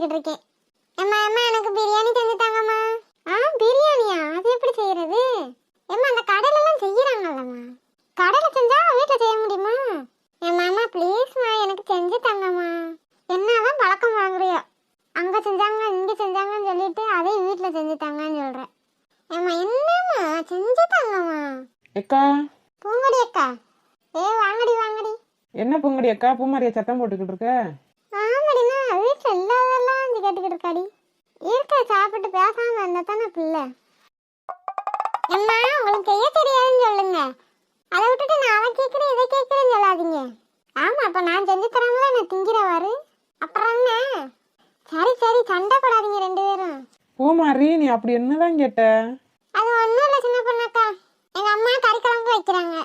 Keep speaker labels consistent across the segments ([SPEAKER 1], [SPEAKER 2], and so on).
[SPEAKER 1] வச்சுக்கிட்டு இருக்கேன். அம்மா அம்மா எனக்கு பிரியாணி செஞ்சு தாங்கம்மா. ஆ பிரியாணியா? அது எப்படி செய்யறது? அம்மா அந்த கடையிலலாம் செய்யறாங்கல்லம்மா. கடையில செஞ்சா வீட்டில் செய்ய முடியுமா? என் அம்மா ப்ளீஸ்மா எனக்கு செஞ்சு தாங்கம்மா. என்னதான் பழக்கம் வாங்குறியோ. அங்க செஞ்சாங்க இங்க செஞ்சாங்கன்னு சொல்லிட்டு அதே வீட்டில் செஞ்சு தாங்கன்னு சொல்றேன். ஏம்மா என்னம்மா செஞ்சு தாங்கம்மா.
[SPEAKER 2] அக்கா.
[SPEAKER 1] பூங்கடி அக்கா. ஏ வாங்கடி வாங்கடி.
[SPEAKER 2] என்ன பொங்கடி அக்கா? பூமாரியா சத்தம் போட்டுக்கிட்டு இருக்க
[SPEAKER 1] ஆமாடினா வீட்டில் இல்லாதெல்லாம் வந்து கேட்டுக்கிட்டு இருக்காடி இருக்க சாப்பிட்டு பேசாம பிள்ளை அம்மா உங்களுக்கு செய்ய தெரியாதுன்னு சொல்லுங்க. அதை விட்டுட்டு நான் அதை கேட்குறேன் இதை கேட்குறேன்னு சொல்லாதீங்க. ஆமா அப்ப நான் செஞ்சு தரங்களா நான் திங்கிறவாரு? அப்புறம் என்ன? சரி சரி சண்டை போடாதீங்க ரெண்டு பேரும்.
[SPEAKER 2] பூமாரி நீ அப்படி என்னதான் கேட்ட?
[SPEAKER 1] அது ஒன்றும் இல்லை சின்ன பொண்ணாக்கா. எங்கள் அம்மா கறி குழம்பு வைக்கிறாங்க.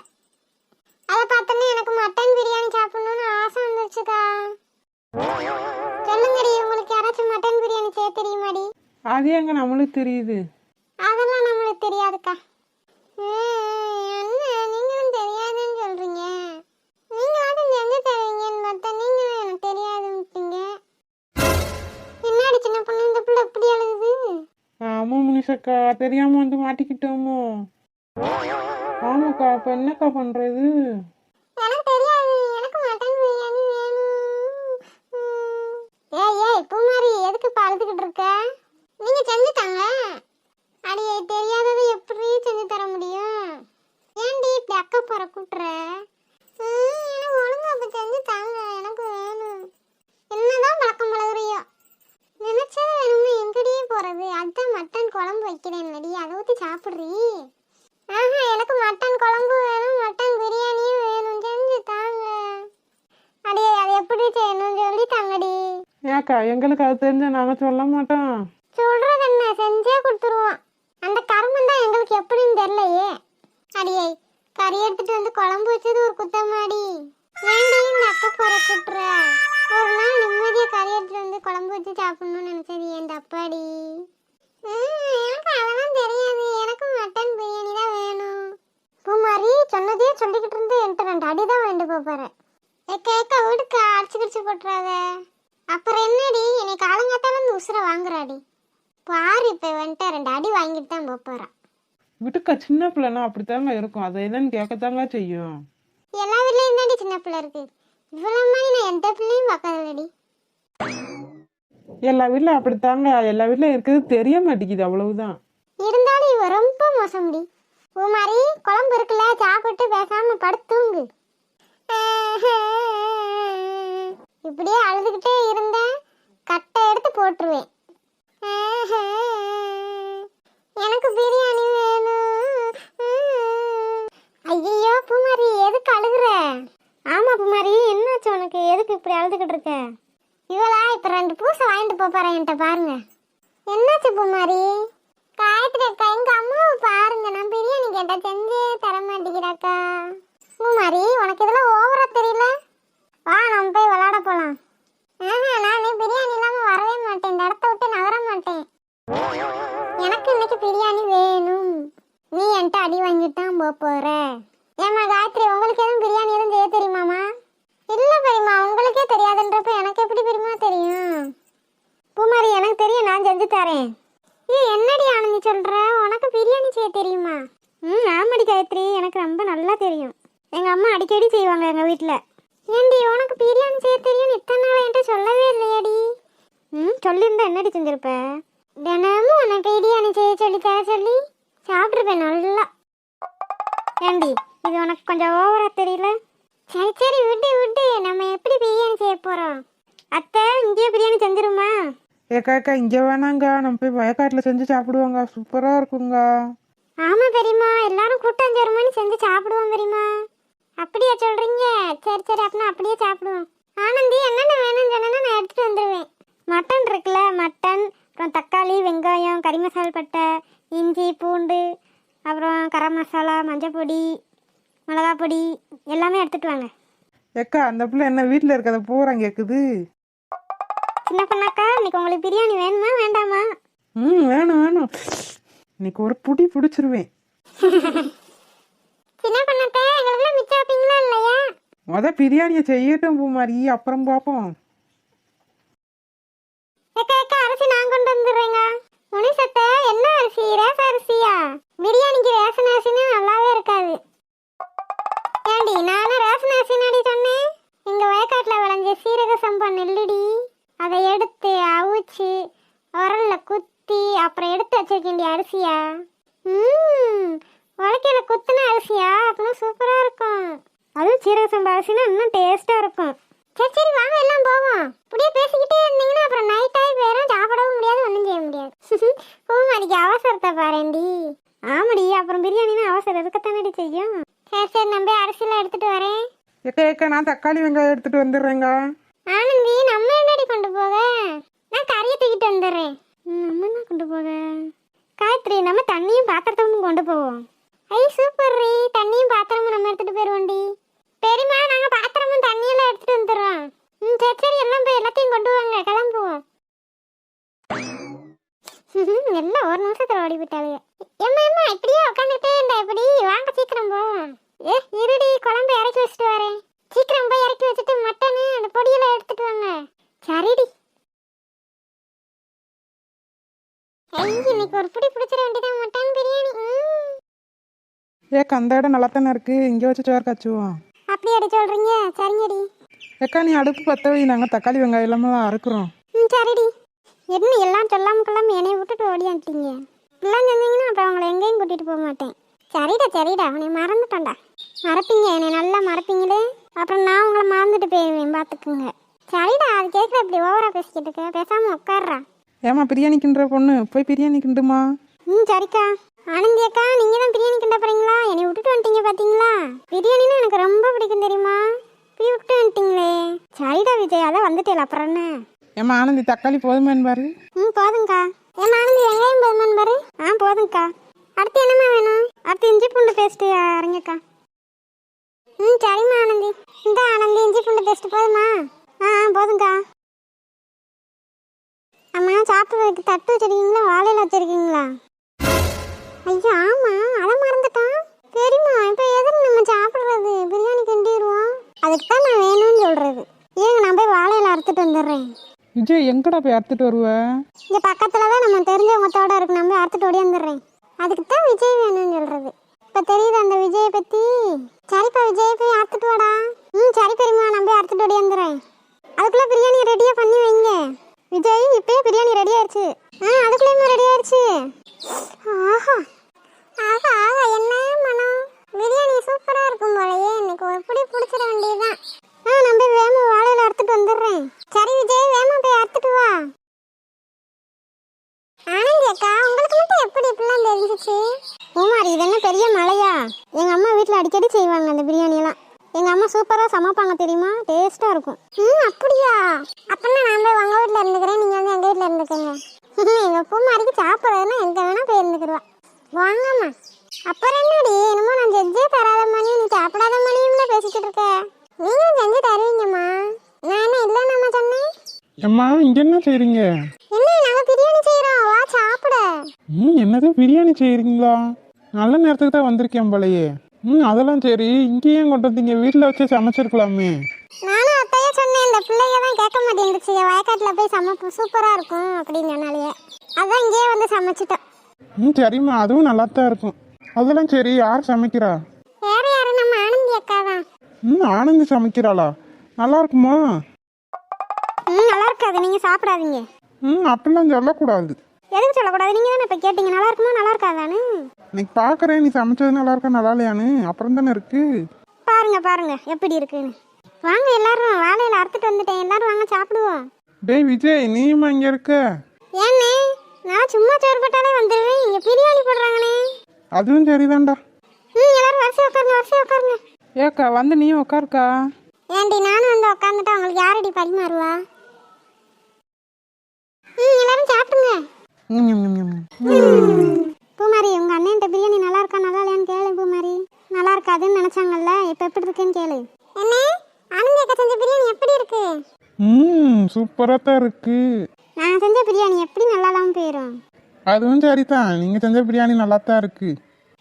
[SPEAKER 1] அதை பார்த்தோன்னே எனக்கு மட்டன் பிரியாணி சாப்பிடணும்னு ஆசை வந்துருச்சுக்கா. சொல்லுங்கடி உங்களுக்கு யாராச்சும் மட்டன் பிரியாணி செய்ய தெரியுமாடி?
[SPEAKER 2] அது எங்க நம்மளுக்கு தெரியுது?
[SPEAKER 1] அதெல்லாம் நம்மளுக்கு தெரியாதுக்கா. நீங்களும் தெரியாதுன்னு சொல்றீங்க. நீங்களாட்டும் செஞ்சு தருவீங்கன்னு பார்த்தா நீங்களும் எனக்கு தெரியாதுன்ட்டீங்க. என்னடி சின்ன பொண்ணு இந்த பிள்ளை இப்படி அழுகுது?
[SPEAKER 2] ஆமா முனிஷக்கா தெரியாம வந்து மாட்டிக்கிட்டோமோ? ஆமாக்கா அப்ப என்னக்கா பண்றது
[SPEAKER 1] எனக்கு தெரியாது எனக்கு மட்டன் பிரியாணி வேணும் ம். ஏய் ஏய் பூமாரி எதுக்கு இப்ப அழுதுகிட்டு இருக்க நீங்க செஞ்சு தாங்க அடியே தெரியாதது எப்படி செஞ்சு தர முடியும் ஏன்டி இப்படி அக்க போற கூட்டுற ம், எனக்கு ஒழுங்கா அப்ப செஞ்சு தாங்க எனக்கு வேணும் என்னதான் பழக்கம் பழகுறியோ நினைச்சது வேணும்னு எங்கடியே போறது அதான் மட்டன் குழம்பு வைக்கிறேன் நடி அதை ஊத்தி சாப்பிடுறீ ஆஹா எனக்கு மட்டன் குழம்பு வேணும் மட்டன் பிரியாணியும் வேணும். செஞ்சு தாங்க. அடியே அது எப்படி செய்யணும் சொல்லி தாங்கடி.
[SPEAKER 2] ஏக்கா எங்களுக்கு அது தெரிஞ்சா நாங்க சொல்ல மாட்டோம்.
[SPEAKER 1] சொல்றது என்ன? செஞ்சே கொடுத்துருவோம். அந்த கருமம் தான் எங்களுக்கு எப்படின்னு தெரியலையே. அடியே கறி எடுத்துட்டு வந்து குழம்பு வச்சது ஒரு குத்தமாடி. வேண்டி இந்த அக்கா போற குட்டுற? ஒரு நாள் நிம்மதியா கறி எடுத்துட்டு வந்து குழம்பு வச்சு சாப்பிடணும்னு நினைச்சது என் தப்பாடி. சொன்னதையே சொல்லிக்கிட்டு இருந்து என்கிட்ட ரெண்டு அடி தான் வேண்டு போப்பாரு கேட்க வீட்டுக்கு அடிச்சு கிடிச்சு போட்டுறாத. அப்புறம் என்னடி என்னை காலங்காத்தால இருந்து உசுரை வாங்குறாடி. பாரு இப்போ வந்துட்டு ரெண்டு அடி வாங்கிட்டு தான் போறான்.
[SPEAKER 2] விட்டுக்கா சின்ன பிள்ளைனா அப்படித்தாங்க இருக்கும். அது என்னன்னு கேட்கத்தாங்க செய்யும்.
[SPEAKER 1] எல்லா வீட்லயும் தாண்டி சின்ன பிள்ளை இருக்கு? இவ்வளவு மாதிரி நான் எந்த பிள்ளையும் பார்க்கறதில்லடி
[SPEAKER 2] எல்லா வீட்ல அப்படித்தாங்க. எல்லா வீட்ல இருக்குது தெரிய மாட்டேங்குது அவ்வளவுதான்.
[SPEAKER 1] இருந்தாலும் இவ ரொம்ப மோசம்டி. மாதிரி குழம்பு இருக்குல்ல சாப்பிட்டு பேசாம படுத்துங்க. இப்படியே அழுதுகிட்டே இருந்தேன் கட்டை எடுத்து போட்டுருவேன். எனக்கு பிரியாணி வேணும். ஐயோ பூமாரி எதுக்கு அழுகுற? ஆமா பூமாரி என்னாச்சு உனக்கு? எதுக்கு இப்படி அழுதுகிட்டு இருக்க? இவளா இப்ப ரெண்டு பூசை வாங்கிட்டு போப்பாரு என்கிட்ட பாருங்க. என்னாச்சு பூமாரி? காயத்ரி அக்கா எங்க அம்மாவை பாருங்க. நான் பிரியாணி கேட்டா செஞ்சே தர மாட்டேங்கிறாக்கா. பூமாரி உனக்கு இதெல்லாம் ஓவரா தெரியல? வா நம்ம போய் விளையாட போலாம். ஆஹா நீ பிரியாணி இல்லாம வரவே மாட்டேன். இந்த இடத்த விட்டு நகர மாட்டேன். எனக்கு இன்னைக்கு பிரியாணி வேணும். நீ என்கிட்ட அடி வாங்கிட்டு தான் போக போற. ஏமா காயத்ரி உங்களுக்கு எதுவும் பிரியாணி எதுவும் செய்ய தெரியுமாமா இல்ல பெரியம்மா உங்களுக்கே தெரியாதுன்றப்ப எனக்கு எப்படி பெரியமா தெரியும்? பூமாரி எனக்கு தெரியும் நான் செஞ்சு தரேன். ஏ என்னடி ஆனந்தி சொல்ற? உனக்கு பிரியாணி செய்ய தெரியுமா? ம் ஆமாடி காயத்ரி எனக்கு ரொம்ப நல்லா தெரியும். எங்க அம்மா அடிக்கடி செய்வாங்க எங்க வீட்டில் ஏண்டி உனக்கு பிரியாணி செய்ய தெரியும் இத்தனை நாள் என்கிட்ட சொல்லவே இல்லையாடி? ம் சொல்லியிருந்தா என்னடி செஞ்சிருப்ப? தினமும் உனக்கு பிரியாணி செய்ய சொல்லி தர சொல்லி சாப்பிட்ருப்பேன் நல்லா. ஏண்டி இது உனக்கு கொஞ்சம் ஓவராக தெரியல? சரி சரி விட்டு விட்டு நம்ம எப்படி பிரியாணி செய்ய போறோம்? அத்தை இங்கேயே பிரியாணி செஞ்சிருமா?
[SPEAKER 2] ஏக்கா அக்கா இங்க வேணாங்க. நம்ம போய் வயக்காட்டுல செஞ்சு சாப்பிடுவாங்க சூப்பரா இருக்குங்க
[SPEAKER 1] ஆமா பெரியம்மா. எல்லாரும் கூட்டம் சேருமான்னு செஞ்சு சாப்பிடுவோம் பெரியம்மா. அப்படியா சொல்றீங்க? சரி சரி அப்படின்னா அப்படியே சாப்பிடுவோம். ஆனந்தி என்னென்ன வேணும்னு சொன்னா நான் எடுத்துட்டு வந்துடுவேன்
[SPEAKER 2] ஏக்கா அந்த பிள்ளை என்ன வீட்டில் இருக்கிறத பூரா கேட்குது
[SPEAKER 1] சின்ன பண்ணாக்கா இன்னைக்கு உங்களுக்கு பிரியாணி வேணுமா வேண்டாமா?
[SPEAKER 2] ம் வேணும் வேணும். இன்னைக்கு ஒரு புடி பிடிச்சிருவேன்.
[SPEAKER 1] சின்ன பண்ணாக்கா எங்களுக்கு மிச்ச வைப்பீங்களா இல்லையா?
[SPEAKER 2] முத பிரியாணியை செய்யட்டும் பூமாரி. அப்புறம் பார்ப்போம்
[SPEAKER 1] ஏக்கா ஏக்கா அரிசி நான் கொண்டு வந்துடுறேங்க. முனிசத்தை என்ன அரிசி? ரேச அரிசியா? பிரியாணிக்கு ரேசன் அரிசின்னு நல்லாவே இருக்காது. ஏண்டி நானும் ரொம்ப நெல்லுடி. அதை எடுத்து அவிச்சு உரலில் குத்தி அப்புறம் எடுத்து வச்சிருக்கேன்டி அரிசியா? ம் உலக்கையில குத்துன அரிசியா? அப்படின்னா சூப்பராக இருக்கும். அதுவும் சீரக சம்பா அரிசினா இன்னும் டேஸ்ட்டாக இருக்கும். சரி சரி வாங்க எல்லாம் போவோம். இப்படியே பேசிக்கிட்டே இருந்தீங்கன்னா அப்புறம் நைட் ஆகி வேறும் சாப்பிடவும் முடியாது ஒன்றும் செய்ய முடியாது. பூமாதிக்கு அவசரத்தை பாருண்டி. ஆமாடி அப்புறம் பிரியாணினா அவசரம். இருக்கத்தானடி செய்யும்? சரி சரி நம்ம அரிசியெல்லாம் எடுத்துகிட்டு வரேன்.
[SPEAKER 2] எக்கா எக்கா நான் தக்காளி வெங்காயம் எடுத்துகிட்டு வந்துடுறேங்க
[SPEAKER 1] தண்ணியும் பாத்திரத்தும் கொண்டு போவோம். ஐ சூப்பர் ரீ. தண்ணியும் பாத்திரமும் நம்ம எடுத்துட்டு போயிருவோம்டி பெரியம்மா நாங்க பாத்திரமும் தண்ணியெல்லாம் எடுத்துட்டு வந்துடுறோம். ம் சரி சரி. எல்லாம் போய் எல்லாத்தையும் கொண்டு வாங்க. கிளம்புவோம். எல்லாம் ஒரு நிமிஷத்துல ஓடி விட்டாளுங்க எம்மா எம்மா இப்படியே உட்காந்துட்டே இருந்தா எப்படி? வாங்க சீக்கிரம் போவோம். ஏ இருடி குழம்பு இறக்கி வச்சுட்டு வரேன். சீக்கிரம் போய் இறக்கி வச்சுட்டு மட்டனு அந்த பொடியெல்லாம் எடுத்துட்டு வாங்க. சரிடி. இன்னைக்கு ஒரு புடி பிடிச்சிட வேண்டியதான் மட்டன் பிரியாணி.
[SPEAKER 2] ஏக்கா அந்த இடம் நல்லா தானே இருக்கு. இங்கே வச்சு சோறு காய்ச்சுவோம்.
[SPEAKER 1] அப்படியாடி சொல்றீங்க. சரிங்கடி.
[SPEAKER 2] ஏக்கா நீ அடுப்பு பற்ற வை. நாங்கள் தக்காளி வெங்காயம் எல்லாமே அறுக்குறோம்.
[SPEAKER 1] ம் சரிடி. என்ன எல்லாம் சொல்லாம கொள்ளாம என்னைய விட்டுட்டு ஓடியான்ட்டீங்க இப்படிலாம் செஞ்சீங்கன்னா அப்புறம் உங்களை எங்கேயும் கூட்டிட்டு போக மாட்டேன். சரிடா சரிடா. உன்னை மறந்துட்டேன்டா. மறப்பீங்க. என்னை நல்லா மறப்பீங்களே. அப்புறம் நான் உங்களை மறந்துட்டு போயிடுவேன் பார்த்துக்குங்க. சரிடா. அது கேட்குற இப்படி ஓவரா பேசிக்கிட்டு இருக்க. பேசாம உட்கார்றா.
[SPEAKER 2] ஏமா பிரியாணி கிண்டுற பொண்ணு? போய் பிரியாணி கிண்டுமா?
[SPEAKER 1] ம் சரிக்கா. ஆனந்தி அக்கா நீங்க தான் பிரியாணி கிண்ட போறீங்களா? என்னை விட்டுட்டு வந்துட்டீங்க பாத்தீங்களா? பிரியாணினா எனக்கு ரொம்ப பிடிக்கும் தெரியுமா? இப்படி விட்டு வந்துட்டீங்களே. சரிடா விஜய் அதான் வந்துட்டேல அப்புறம் என்ன?
[SPEAKER 2] ஏமா ஆனந்தி தக்காளி போதுமேன்னு பாரு.
[SPEAKER 1] ம் போதுங்க்கா ஏன் ஆனந்தி வெங்காயம் போதுமான்னு பாரு. ஆ போதுங்க்கா அடுத்து என்னம்மா வேணும்? அடுத்து இஞ்சி பூண்டு பேஸ்ட்டு இறங்கக்கா ம் சரிம்மா ஆனந்தி. இந்த ஆனந்தி இஞ்சி பூண்டு பேஸ்ட் போதுமா? ஆ ஆ போதுங்க்கா அம்மா சாப்பிட்றதுக்கு தட்டு வச்சிருக்கீங்களா? வாழையில வச்சிருக்கீங்களா? ஐயா ஆமா அதை மறந்துட்டான் சரிம்மா இப்போ எதுக்கு நம்ம சாப்பிட்றது? பிரியாணி கிண்டிடுவோம் அதுக்கு தான் நான் வேணும்னு சொல்றது. ஏங்க நான் போய் வாழையில அறுத்துட்டு வந்துடுறேன்.
[SPEAKER 2] விஜய் எங்கடா போய் அறுத்துட்டு வருவ?
[SPEAKER 1] இங்க பக்கத்துல தான் நம்ம தெரிஞ்சவங்கத்தோட இருக்கு. நம்ம அறுத்துட்டு ஓடியாந்துடுறேன். அதுக்கு தான் விஜய் வேணும்னு சொல்றது. இப்ப தெரியுது அந்த விஜயை பத்தி? சரிப்பா விஜய் போய் அறுத்துட்டு வாடா. ம் சரி பெரியம்மா நான் போய் அறுத்துட்டு ஓடியாந்துடுறேன். அதுக்குள்ள பிரியாணி ரெடியா பண்ணி வைங்க. விஜய் இப்பயே பிரியாணி ரெடி ஆயிருச்சு ஆ அதுக்குள்ளேயும் ரெடி ஆயிருச்சு ஆஹா. ஆஹா ஆஹா என்ன மனம் பிரியாணி சூப்பரா இருக்கும் போலயே எனக்கு ஒரு பிடி பிடிச்சிட வேண்டியதுதான். ஆ நம்ம வேமு வேமா வாழையில அறுத்துட்டு வந்துடுறேன். சரி விஜய் வேமா போய் அறுத்துட்டு வா. ஆனந்தி அக்கா உங்களுக்கு மட்டும் எப்படி இப்படிலாம் தெரிஞ்சிச்சு? பூமாரி இது என்ன பெரிய மலையா எங்க அம்மா வீட்டுல அடிக்கடி செய்வாங்க அந்த பிரியாணி எல்லாம் எங்க அம்மா சூப்பரா சமைப்பாங்க தெரியுமா? டேஸ்டா இருக்கும். ம் அப்படியா? அப்பனா நான் போய் உங்க வீட்ல இருந்துக்கிறேன். நீங்க வந்து எங்க வீட்ல இருந்துக்கங்க. எங்க பூமாரிக்கு சாப்பிட்றதுன்னா எங்க வேணா போய் இருந்துக்கிடுவா. வாங்கம்மா. அப்புறம் என்னடி? என்னமோ நான் செஞ்சே தராத மணி நீ சாப்பிடாத மணியும் பேசிக்கிட்டு இருக்க. நீங்களும் செஞ்சு தருவீங்கம்மா. நான் என்ன இல்லைன்னு சொன்னேன்?
[SPEAKER 2] ஏம்மா இங்கே என்ன செய்றீங்க?
[SPEAKER 1] என்ன நாங்க பிரியாணி செய்றோம். வா சாப்பிட.
[SPEAKER 2] ம் என்னது? பிரியாணி செய்கிறீங்களா நல்ல நேரத்துக்கு தான் வந்திருக்கேன் போலயே. ம் அதெல்லாம் சரி. இங்கேயே கொண்டு வந்தீங்க வீட்டில் வச்சு சமைச்சிருக்கலாமே.
[SPEAKER 1] நானும் அத்தையே சொன்னேன் இந்த பிள்ளைங்க தான் கேட்க மாட்டேங்குச்சு வயக்காட்டுல போய் சமைப்பு சூப்பரா இருக்கும் அப்படின்னு சொன்னாலேயே அதான் இங்கேயே வந்து சமைச்சிட்டோம்.
[SPEAKER 2] ம் சரிம்மா. அதுவும் நல்லா தான் இருக்கும். அதெல்லாம் சரி. யார் சமைக்கிறா?
[SPEAKER 1] வேற யாரும் நம்ம ஆனந்தி அக்கா தான்
[SPEAKER 2] ம் ஆனந்தி சமைக்கிறாளா? நல்லா இருக்குமா?
[SPEAKER 1] ம் நல்லா இருக்காது. நீங்க சாப்பிடாதீங்க.
[SPEAKER 2] ம் அப்படிலாம் சொல்லக்கூடாது.
[SPEAKER 1] எதுக்கு சொல்லக்கூடாது? நீங்க தானே இப்ப கேட்டீங்க. நல்லா இருக்குமா? நல்லா இருக்காதானு
[SPEAKER 2] இன்னைக்கு பார்க்குறேன் நீ சமைச்சது நல்லா இருக்கா? நல்லா இல்லையான்னு? அப்புறம் தானே இருக்கு.
[SPEAKER 1] பாருங்க பாருங்க. எப்படி இருக்குன்னு. வாங்க எல்லாரும். வாழையில அறுத்துட்டு வந்துட்டேன். எல்லாரும் வாங்க சாப்பிடுவோம்.
[SPEAKER 2] டேய் விஜய் நீயுமா இங்கே இருக்க?
[SPEAKER 1] ஏண்ணே நான் சும்மா சோறு போட்டாலே வந்துடுவேன் இங்க பிரியாணி போடுறாங்கண்ணே.
[SPEAKER 2] அதுவும் சரிதான்டா.
[SPEAKER 1] ம் எல்லாரும் வரிசை உட்காருங்க வரிசை உட்காருங்க.
[SPEAKER 2] ஏக்கா வந்து நீயும் உட்காருக்கா?
[SPEAKER 1] ஏண்டி நானும் வந்து உட்காந்துட்டா உங்களுக்கு யாரடி பரிமாறுவா? ம் எல்லாரும் சாப்பிடுங்க. பூமாரி உங்க அண்ணன்ட்ட பிரியாணி நல்லா இருக்கா நல்லா இல்லையான்னு கேளு பூமாரி. நல்லா இருக்காதுன்னு நினைச்சாங்கல்ல இப்ப எப்படி இருக்குன்னு கேளு. என்ன? ஆனந்தி அக்கா செஞ்ச பிரியாணி எப்படி இருக்கு?
[SPEAKER 2] ம் சூப்பராக தான் இருக்கு.
[SPEAKER 1] நான் செஞ்ச பிரியாணி எப்படி நல்லா இல்லாம போயிடும்
[SPEAKER 2] அதுவும் சரிதான். நீங்கள் செஞ்ச பிரியாணி நல்லா தான் இருக்கு.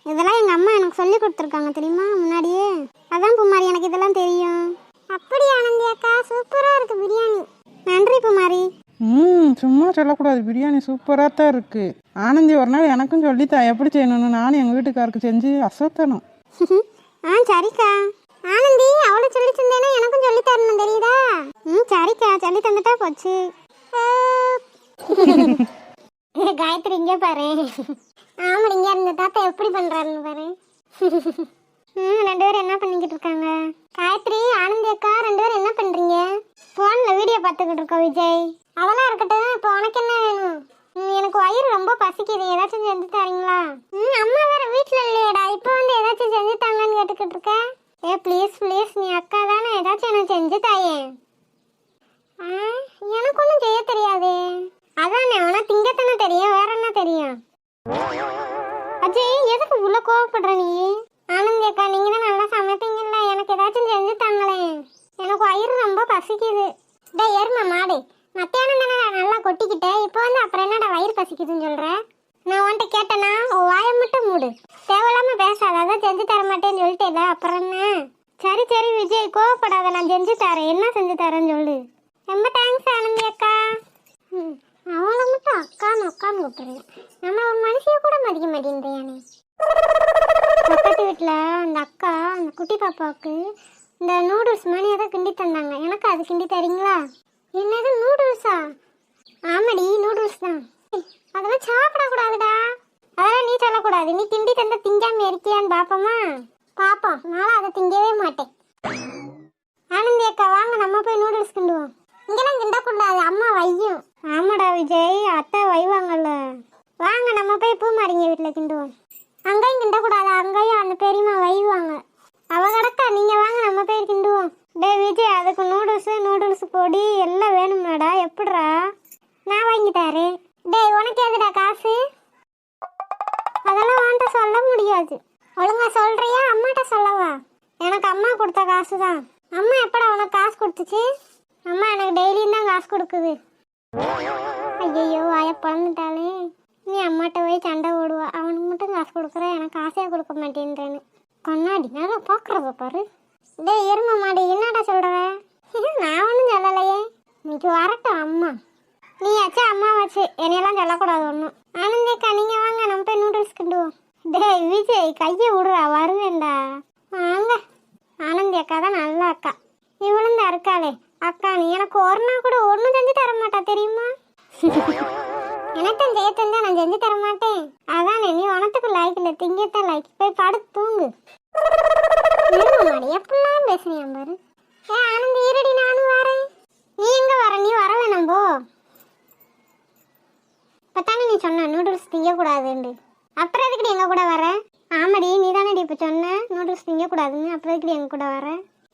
[SPEAKER 1] இதெல்லாம் எங்க அம்மா எனக்கு சொல்லி கொடுத்துருக்காங்க தெரியுமா முன்னாடியே? அதான் பூமாரி எனக்கு இதெல்லாம் தெரியும். அப்படி ஆனந்தி அக்கா? சூப்பரா இருக்கு பிரியாணி. நன்றி பூமாரி.
[SPEAKER 2] ம் சும்மா சொல்லக்கூடாது. பிரியாணி சூப்பராக தான் இருக்குது ஆனந்தி ஒரு நாள் எனக்கும் சொல்லித்தா எப்படி செய்யணும்னு நானும் எங்கள் வீட்டுக்காருக்கு செஞ்சு அசத்தணும்.
[SPEAKER 1] ஆ சரிக்கா. ஆனந்தி அவ்வளோ சொல்லி தந்தேன்னா எனக்கும் சொல்லி தரணும் தெரியுதா? ம் சரிக்கா. சொல்லி தந்துட்டா போச்சு. காயத்ரி இங்கே பாரு. ஆமாம் இங்கே இருந்த தாத்தா எப்படி பண்ணுறாருன்னு பாரு. ம் ரெண்டு பேரும் என்ன பண்ணிக்கிட்டு இருக்காங்க? காயத்ரி ஆனந்தி அக்கா ரெண்டு பேரும் என்ன பண்ணுறீங்க ஃபோனில் வீடியோ பார்த்துக்கிட்டு இருக்கோம் விஜய். அதெல்லாம் இருக்கட்டும். இப்போ உனக்கு என்ன வேணும்? எனக்கு வயிறு ரொம்ப பசிக்குது. ஏதாச்சும் செஞ்சு தரீங்களா? ம் அம்மா வேற வீட்டில் இல்லையடா. இப்போ வந்து ஏதாச்சும் செஞ்சு தாங்கன்னு கேட்டுக்கிட்டு இருக்க. ஏ ப்ளீஸ் ப்ளீஸ் நீ அக்கா தானே. ஏதாச்சும் எனக்கு செஞ்சு தாயே. ஆ, எனக்கு ஒன்றும் செய்ய தெரியாதே. அதானே உனக்கு திங்கத்தானே தெரியும். வேற என்ன தெரியும்? அஜய் எதுக்கு உள்ள கோவப்படுற நீ? ஆனந்தி அக்கா நீங்க தான் நல்லா சமைப்பீங்கல்ல. எனக்கு ஏதாச்சும் செஞ்சு தாங்களேன் எனக்கு வயிறு ரொம்ப பசிக்குது. டே ஏறுமா மாடு. மத்தியானம் தானே நான் நல்லா கொட்டிக்கிட்டேன் இப்போ வந்து அப்புறம் என்னடா வயிறு பசிக்குதுன்னு சொல்கிறேன் நான் உன்கிட்ட கேட்டேன்னா உன் வாயை மட்டும் மூடு. தேவையில்லாமல் பேசாத அதான் செஞ்சு தர மாட்டேன்னு சொல்லிட்டேல அப்புறம் என்ன? சரி சரி விஜய் கோவப்படாத நான் செஞ்சு தரேன். என்ன செஞ்சு தரேன்னு சொல்லு. ரொம்ப தேங்க்ஸ் ஆனந்தி அக்கா. ம், அவங்கள மட்டும் அக்கான்னு உட்காந்து கூப்பிடுறேன். நம்ம ஒரு மனுஷியை கூட மதிக்க மாட்டேன்றியானே பக்கத்து வீட்டில் அந்த அக்கா அந்த குட்டி பாப்பாவுக்கு இந்த நூடுல்ஸ் மாதிரி ஏதோ கிண்டி தந்தாங்க. எனக்கு அது கிண்டி தரீங்களா? என்னது நூடுல்ஸா ஆமாடி நூடுல்ஸ் தான். அதெல்லாம் சாப்பிடக்கூடாதுடா. அதெல்லாம் நீ சொல்லக்கூடாது. நீ திண்டி தந்த திங்காம இருக்கியான்னு பாப்போமா? பாப்போம். நானும் அதை திங்கவே மாட்டேன். ஆனந்தி அக்கா வாங்க நம்ம போய் நூடுல்ஸ் கிண்டுவோம். இங்கெல்லாம் கிண்டக்கூடாது. அம்மா வையும். ஆமாடா விஜய் அத்தை வைவாங்கல்ல. வாங்க நம்ம போய் பூமாரிங்க வீட்டில் கிண்டுவோம். அங்கேயும் கிண்டக்கூடாது. அங்கேயும் அந்த பெரியம்மா வைவாங்க. அவ கிடக்கா நீங்க வாங்க நம்ம போய் கிண்டுவோம். டே விஜய் அதுக்கு காசு பொடி எல்லாம் வேணும்னாடா எப்படிடா? நான் வாங்கி தரேன். டேய் உனக்கு எதுடா காசு? அதெல்லாம் வாண்ட சொல்ல முடியாது. ஒழுங்கா சொல்றியா? அம்மாட்ட சொல்லவா? எனக்கு அம்மா கொடுத்த காசு தான் அம்மா எப்படா உனக்கு காசு கொடுத்துச்சு? அம்மா எனக்கு டெய்லியும் தான் காசு கொடுக்குது. ஐயோ வாய பிறந்துட்டாலே நீ அம்மாட்ட போய் சண்டை ஓடுவா அவனுக்கு மட்டும் காசு கொடுக்குற? எனக்கு ஆசையாக கொடுக்க மாட்டேன்றேன்னு. கண்ணாடி நல்லா பார்க்குறத பாரு. டேய் எருமை மாடி என்னடா சொல்ற? நான் ஒன்றும் சொல்லலையே. இன்னைக்கு வரட்டும் அம்மா. நீ ஆச்சு அம்மா வச்சு என்னையெல்லாம் சொல்லக்கூடாது ஒன்றும் ஆனந்தேக்கா நீங்கள் வாங்க நம்ம போய் நூடுல்ஸ் கிண்டுவோம். டேய் விஜய் கையை விடுறா வருவேன்டா. வாங்க. ஆனந்தி அக்கா தான் நல்ல அக்கா. இவளும் தான் இருக்காளே. அக்கா நீ எனக்கு ஒரு நாள் கூட ஒன்றும் செஞ்சு தர மாட்டா தெரியுமா? எனக்கும் ஜெயத்தன் தான் நான் செஞ்சு தர மாட்டேன். அதான் நீ உனத்துக்கு லைக் இல்லை திங்கத்தான் லைக் போய் படுத்து தூங்கு. எப்படிலாம் பேசுனியா பாரு. ஏ ஆனந்தி இருடி நானும் வரேன். நீ எங்க வர? நீ வர வேணாம் போ. இப்பத்தானே நீ சொன்ன நூடுல்ஸ் திங்கக்கூடாதுண்டு அப்புறம் எதுக்குடி எங்க கூட வர? ஆமாடி நீ தானடி இப்போ சொன்ன நூடுல்ஸ் திங்கக்கூடாதுன்னு. அப்புறம் எதுக்குடி எங்க கூட வர?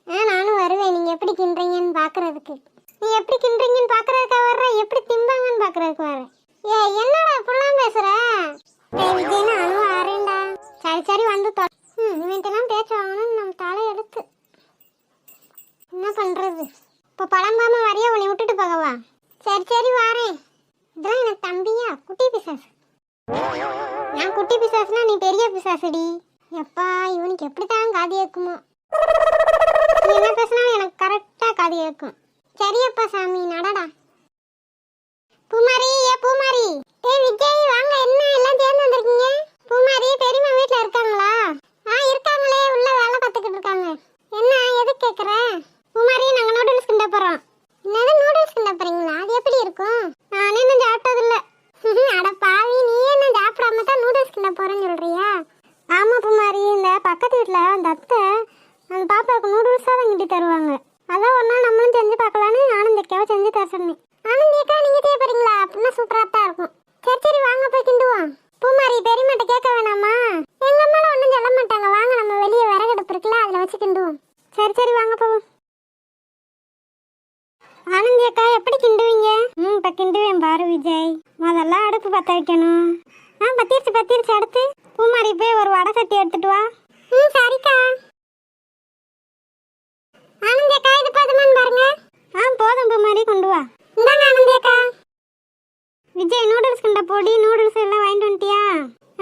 [SPEAKER 1] ஆ நானும் வருவேன். நீங்க எப்படி கிண்டுறீங்கன்னு பார்க்கறதுக்கு நீ எப்படி கிண்டுறீங்கன்னு பார்க்கறதுக்கா வர்ற? எப்படி திம்பாங்கன்னு பார்க்கறதுக்கு வர. ஏ என்னடா இப்படிலாம் பேசுற? ஏய் விஜய் நானும் வரேன்டா. சரி சரி வந்து தொ ம் இவன்ட்டெல்லாம் பேச்சு வாங்கணும்னு நம்ம தலை என்ன பண்றது? இப்போ பழம்பாம வரைய உன்னை விட்டுட்டு போகவா? சரி சரி வாரேன். இதெல்லாம் எனக்கு தம்பியா? குட்டி பிசாசு. நான் குட்டி பிசாசுனா நீ பெரிய பிசாசுடி. எப்பா இவனுக்கு எப்படித்தான் காது ஏக்குமோ என்ன பேசினாலும் எனக்கு கரெக்டாக காது ஏக்கும் சரியப்பா சாமி நடடா. பூமாரி ஏ பூமாரி. டே விஜய் வாங்க என்ன எல்லாம் சேர்ந்து வந்திருக்கீங்க பூமாரி பெரியம்மா வீட்டில் இருக்காங்களா ஆ இருக்காங்களே உள்ள வேலை பார்த்துக்கிட்டு இருக்காங்க என்ன எது கேட்குற பூமாரி நாங்கள் நூடுல்ஸ் கிண்ட போகிறோம் என்னது நூடுல்ஸ் கிண்ட போறீங்களா அது எப்படி இருக்கும் நானே இன்னும் சாப்பிட்டதில்ல அட பாவி நீ என்ன சாப்பிடாம தான் நூடுல்ஸ் கிண்ட போறேன்னு சொல்றியா ஆமா பூமாரி இந்த பக்கத்து வீட்டில் அந்த அத்தை அந்த பாப்பாவுக்கு நூடுல்ஸாக தான் கிண்டி தருவாங்க அதான் ஒரு நாள் நம்மளும் செஞ்சு பார்க்கலான்னு ஆனந்திக்காவை செஞ்சு தர சொன்னேன் ஆனந்திக்கா நீங்கள் செய்ய போறீங்களா அப்படின்னா சூப்பராக தான் இருக்கும் சரி சரி வாங்க போய் கிண்டுவோம் பூமாரி பெரியமாட்ட கேட்க வேணாமா எங்க அம்மாலாம் ஒன்றும் சொல்ல மாட்டாங்க வாங்க நம்ம வெளியே விறகடுப்பு இருக்குல்ல அதில் வச்சு கிண்டுவோம் சரி சரி வாங்க போவோம் ஆனந்தி அக்கா எப்படி கிண்டுவீங்க? ம் இப்போ கிண்டுவேன் பாரு விஜய். முதல்ல அடுப்பு பற்ற வைக்கணும். ஆ பத்திரிச்சு பத்திரிச்சு அடுத்து. பூமாரி போய் ஒரு வடை சட்டி எடுத்துட்டு வா. ம் சரிக்கா. ஆனந்தி அக்கா இது போதுமான்னு பாருங்க. ஆ போதும் பூமாரி கொண்டு வா. இந்தாங்க ஆனந்தி அக்கா. விஜய் நூடுல்ஸ் கண்ட பொடி நூடுல்ஸ் எல்லாம் வாங்கிட்டு வந்துட்டியா?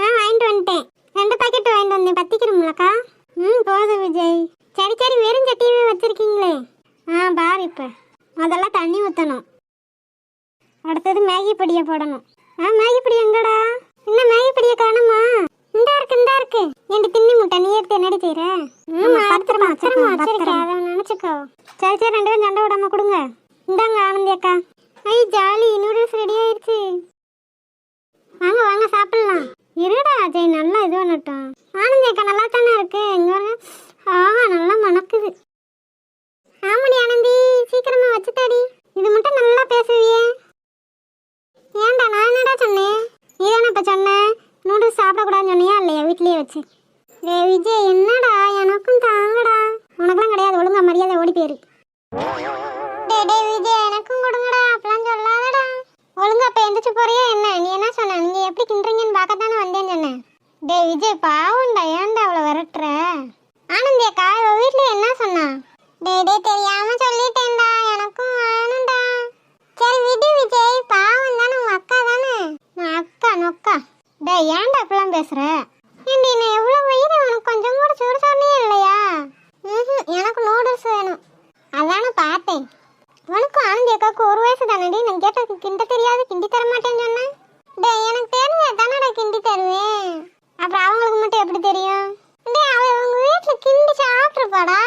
[SPEAKER 1] ஆ வாங்கிட்டு வந்துட்டேன். ரெண்டு பாக்கெட் வாங்கிட்டு வந்தேன் பத்திக்கிறோம்லக்கா ம் போதும் விஜய். சரி சரி வெறும் சட்டியுமே வச்சிருக்கீங்களே. ஆ பாரு இப்போ. அதெல்லாம் தண்ணி ஊற்றணும் அடுத்தது மேகி பொடியை போடணும். ஆ மேகி பொடி எங்கடா? என்ன மேகி பொடியை காணுமா? இந்தா இருக்கு இந்தா இருக்கு. என்கிட்ட திண்ணி முட்டை நீ எடுத்து என்னடி செய்யற ஆமா பத்திரமா பத்திரமா வச்சிருக்கேன் அதை நினைச்சுக்கோ. சரி சரி ரெண்டு பேரும் சண்டை விடாம கொடுங்க. இந்தாங்க ஆனந்தி அக்கா. ஐ ஜாலி நூடுல்ஸ் ரெடி ஆயிடுச்சு வாங்க வாங்க சாப்பிடலாம். இருடா அஜய் நல்லா இது பண்ணட்டும். ஆனந்தி அக்கா நல்லா தானே இருக்கு? இங்க ஆ நல்லா மணக்குது. ஆமாடி ஆனந்தி. சீக்கிரமா வச்சுட்டாடி. இது மட்டும் நல்லா பேசுவியே. ஏன்டா நான் என்னடா சொன்னேன்? நீ தானே சொன்னேன் நூடுல்ஸ் சாப்பிடக்கூடாதுன்னு சொன்னியா இல்லையா வீட்லயே வச்சு? ஏ விஜய் என்னடா? எனக்கும் தாங்கடா. உனக்கெல்லாம் கிடையாது ஒழுங்கா மரியாதை ஓடி போயிரு. டே விஜய் எனக்கும் கொடுங்கடா. அப்பெல்லாம் சொல்லாதடா. ஒழுங்கா இப்போ எந்திரிச்சு போறியா என்ன? நீ என்ன சொன்ன? நீங்கள் எப்படி கிண்டுறீங்கன்னு பார்க்க தானே வந்தேன்னு சொன்னேன் விஜய் பாவம்டா. ஏன்டா அவ்வளோ விரட்டுற? ஆனந்தி அக்கா இவ என்ன சொன்னா? டே டே தெரியாமல் சொல்லிட்டேன் அக்கா. டே ஏன்டா இப்பெல்லாம் பேசுற? ஏண்டி நான் எவ்வளவு வயிறு உனக்கு கொஞ்சம் கூட சுடு சொன்னே இல்லையா? ம்ஹும், எனக்கு நூடுல்ஸ் வேணும். அதானே பார்த்தேன். உனக்கும் ஆனந்தி அக்காவுக்கு ஒரு வயசு தானடி? நான் கேட்ட கிண்ட தெரியாது கிண்டி தர மாட்டேன்னு சொன்னேன். டே எனக்கு தெரிஞ்ச தானடா கிண்டி தருவேன். அப்புறம் அவங்களுக்கு மட்டும் எப்படி தெரியும்? டே அவ உங்க வீட்டுல கிண்டி சாப்பிட்டுருப்பாடா.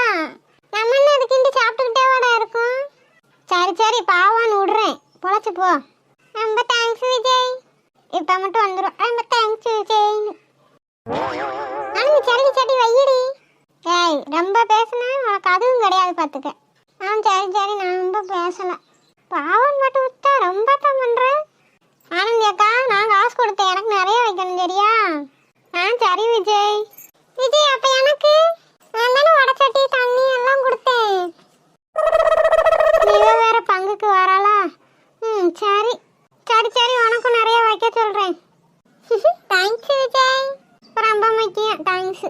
[SPEAKER 1] நம்ம என்ன அது கிண்டி சாப்பிட்டுக்கிட்டே வாடா இருக்கும்? சரி சரி பாவான்னு விடுறேன். பொழைச்சி போ. ரொம்ப தேங்க்ஸ் விஜய். இப்போ மட்டும் வந்துடும் ரொம்ப தேங்க்ஸ் விஜய் ஆனந்தி சரி சரி வையடி. ஏய் ரொம்ப பேசுனா உனக்கு அதுவும் கிடையாது பார்த்துக்க ஆ சரி சரி நான் ரொம்ப பேசலை. பாவன் மட்டும் விட்டா ரொம்ப தான் பண்ணுறேன் ஆனந்தி அக்கா நான் காசு கொடுத்தேன். எனக்கு நிறைய வைக்கணும் சரியா? ஆ சரி விஜய். விஜய் அப்போ எனக்கு? நான் தானே வடச்சட்டி தண்ணி எல்லாம் கொடுத்தேன். இவ வேற பங்குக்கு வராளா? ம் சரி. சரி சரி உனக்கும் நிறைய வைக்க சொல்றேன். தேங்க்ஸ் விஜய். ரொம்ப முக்கியம். தேங்க்ஸ்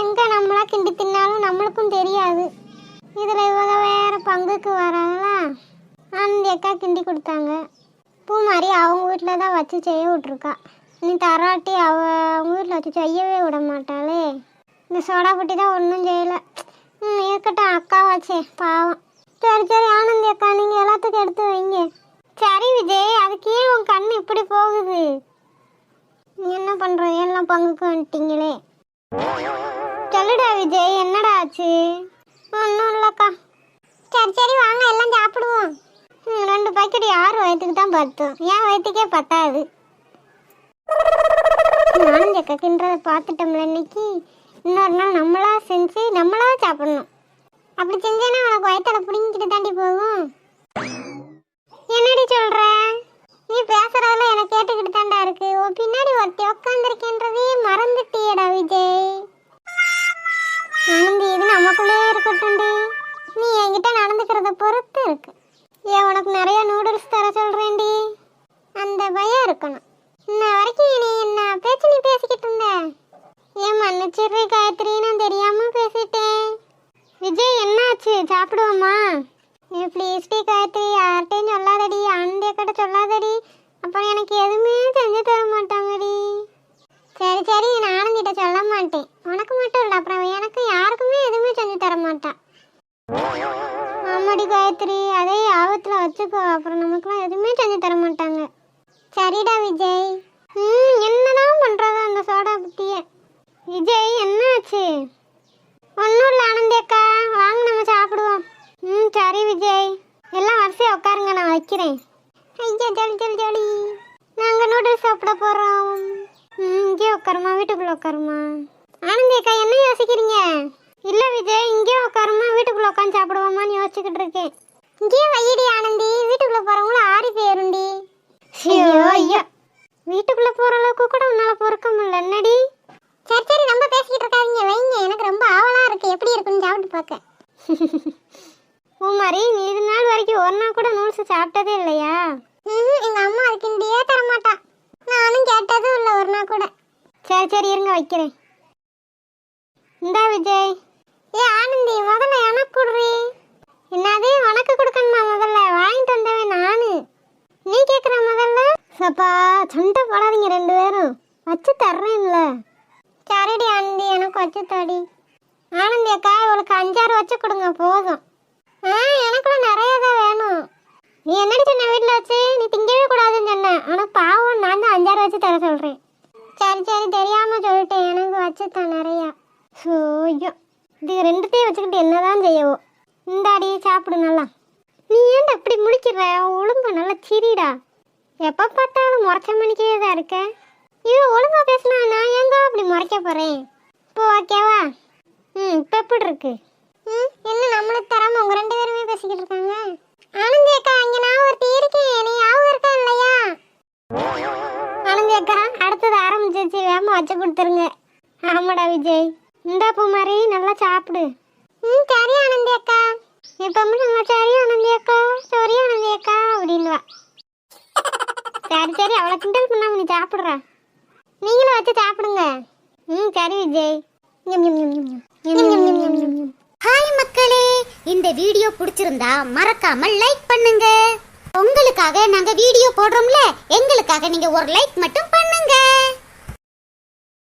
[SPEAKER 1] எங்க நம்மளா கிண்டி தின்னாலும் நம்மளுக்கும் தெரியாது. இதுல இவங்க வேற பங்குக்கு வராங்களா? அந்த அக்கா கிண்டி கொடுத்தாங்க. பூ மாதிரி அவங்க வீட்டில் தான் வச்சு செய்ய விட்ருக்கா நீ தராட்டி அவ அவங்க வீட்டில் வச்சு செய்யவே விட மாட்டாளே. இந்த சோடா புட்டி தான் ஒன்றும் செய்யலை. ம் இருக்கட்டும் அக்கா வச்சே பாவம். சரி சரி ஆனந்தி அக்கா நீங்கள் எல்லாத்துக்கும் எடுத்து வைங்க. சரி விஜய் அதுக்கு ஏன் உன் கண் இப்படி போகுது? என்ன பண்ற? எல்லாம் பங்குக்கு வந்துட்டீங்களே? சொல்லுடா விஜய் என்னடா ஆச்சு? ஒன்றும் இல்லைக்கா. சரி சரி வாங்க எல்லாம் சாப்பிடுவோம். ரெண்டு பாக்கெட் யார் வயிற்றுக்கு தான் பத்தும்? என் வயிற்றுக்கே பத்தாது. நானும் அக்காக்குன்றதை பார்த்துட்டோம்ல இன்னைக்கு. இன்னொரு நாள் நம்மளா செஞ்சு நம்மளா சாப்பிடணும். அப்படி செஞ்சேன்னா உனக்கு வயிற்றுல பிடிங்கிட்டு தாண்டி போகும். என்னடி சொல்ற? நீ பேசுறதுல எனக்கு கேட்டுக்கிட்டு தாண்டா இருக்கு. உன் பின்னாடி ஒருத்தி உட்காந்துருக்கேன்றதே மறந்துட்டியடா விஜய். ஆனந்தி இது நமக்குள்ளே இருக்கட்டும்டி. நீ என்கிட்ட நடந்துக்கிறத பொறுத்து இருக்கு. ஏன் உனக்கு நிறைய நூடுல்ஸ் தர சொல்றேன்டி. அந்த பயம் இருக்கணும். இன்ன வரைக்கும் நீ என்ன பேச்சு நீ பேசிக்கிட்டு இருந்த? ஏன் மன்னிச்சிடுறே காயத்ரி நான் தெரியாம பேசிட்டேன். விஜய் என்னாச்சு? சாப்பிடுவோமா? ப்ளீஸ் டி காயத்ரி யார்கிட்டையும் சொல்லாதடி ஆனந்தி கிட்ட சொல்லாதடி. அப்புறம் எனக்கு எதுவுமே செஞ்சு தர மாட்டாங்கடி. சரி சரி நான் ஆனந்திட்ட சொல்ல மாட்டேன். உனக்கு மட்டும் இல்லை அப்புறம் எனக்கு யாருக்குமே எதுவுமே செஞ்சு தர மாட்டான் ஆமாடி காயத்ரி அதே ஆபத்தில் வச்சுக்கோ. அப்புறம் நமக்குலாம் எதுவுமே செஞ்சு தர மாட்டாங்க. சரிடா விஜய். ம் என்னதான் பண்ணுறதா அந்த சோடா புட்டிய விஜய் என்னாச்சு? ஒன்றும் இல்லை ஆனந்தி அக்கா. வாங்க நம்ம சாப்பிடுவோம். ம் சரி விஜய். எல்லாம் வரிசையாக உட்காருங்க நான் வைக்கிறேன். ஐயா ஜலி ஜலி ஜலி. நாங்கள் நூடுல்ஸ் சாப்பிட போகிறோம் ம் இங்கே உட்காருமா வீட்டுக்குள்ளே உட்காருமா? ஆனந்தி அக்கா என்ன யோசிக்கிறீங்க? இல்லை விஜய் இங்கே உட்காருமா வீட்டுக்குள்ளே உட்காந்து சாப்பிடுவோமான்னு யோசிச்சுக்கிட்டு இருக்கேன். இங்கே வையடி ஆனந்தி. வீட்டுக்குள்ளே போகிறவங்களும் ஆறி போயிருண்டி. ஐயோ ஐயோ. வீட்டுக்குள்ளே போகிற அளவுக்கு கூட உன்னால் பொறுக்க முடியல. என்னடி? சரி சரி ரொம்ப பேசிக்கிட்டு இருக்காதீங்க. வைங்க எனக்கு ரொம்ப ஆவலாக இருக்குது எப்படி இருக்குன்னு சாப்பிட்டு பார்க்க. பூமாரி நீ இது நாள் வரைக்கும் ஒரு நாள் கூட நூல்ஸ் சாப்பிட்டதே இல்லையா? எங்க அம்மா அதுக்கு இந்தியே தரமாட்டா. நானும் கேட்டதும் இல்லை ஒரு நாள் கூட. சரி சரி இருங்க வைக்கிறேன். இந்தா விஜய். ஏ ஆனந்தி முதல்ல எனக்கு குடுறி. என்னது உனக்கு கொடுக்கணுமா முதல்ல? வாங்கிட்டு வந்தவன் நானு. நீ கேட்குற முதல்ல? சப்பா சண்டை போடாதீங்க ரெண்டு பேரும். வச்சு தர்றேன்ல. சரிடி ஆனந்தி எனக்கு வச்சு தாடி. ஆனந்தி அக்கா இவளுக்கு அஞ்சாறு வச்சு கொடுங்க போதும். ஆ எனக்குலாம் நிறைய தான் வேணும். நீ என்னடி சொன்ன வீட்டில் வச்சு? நீ திங்கவே கூடாதுன்னு சொன்ன. ஆனால் பாவம் நான் தான் அஞ்சாறு வச்சு தர சொல்கிறேன் சரி சரி தெரியாமல் சொல்லிட்டேன். எனக்கு வச்சு தான் நிறையா. ஐயோ இது ரெண்டுத்தையும் வச்சுக்கிட்டு என்னதான் செய்யவோ. இந்தாடி சாப்பிடு நல்லா. நீ ஏன்டா இப்படி முடிக்கிற ஒழுங்கா நல்லா சிரிடா. எப்போ பார்த்தாலும் முறைச்ச மணிக்கே தான் இருக்க. இது ஒழுங்கா பேசினா நான் எங்க அப்படி முறைக்க போகிறேன் இப்போ ஓகேவா? ம் இப்போ எப்படி இருக்கு? ம் என்ன நம்ம வச்சு கொடுத்துருங்க. ஆமாடா விஜய். இந்தா மாதிரி நல்லா சாப்பிடு. ம் சரி ஆனந்தி அக்கா. எப்பவுமே நல்லா சரி ஆனந்தி அக்கா சரி ஆனந்தி அக்கா அப்படின்வா சரி சரி அவ்வளோ கிண்டல் பண்ணாம நீ சாப்பிடுற. நீங்களும் வச்சு சாப்பிடுங்க. ம் சரி விஜய்.
[SPEAKER 3] ஹாய் மக்களே இந்த வீடியோ பிடிச்சிருந்தா மறக்காம லைக் பண்ணுங்க. உங்களுக்காக நாங்க வீடியோ போடுறோம்ல எங்களுக்காக நீங்க ஒரு லைக் மட்டும்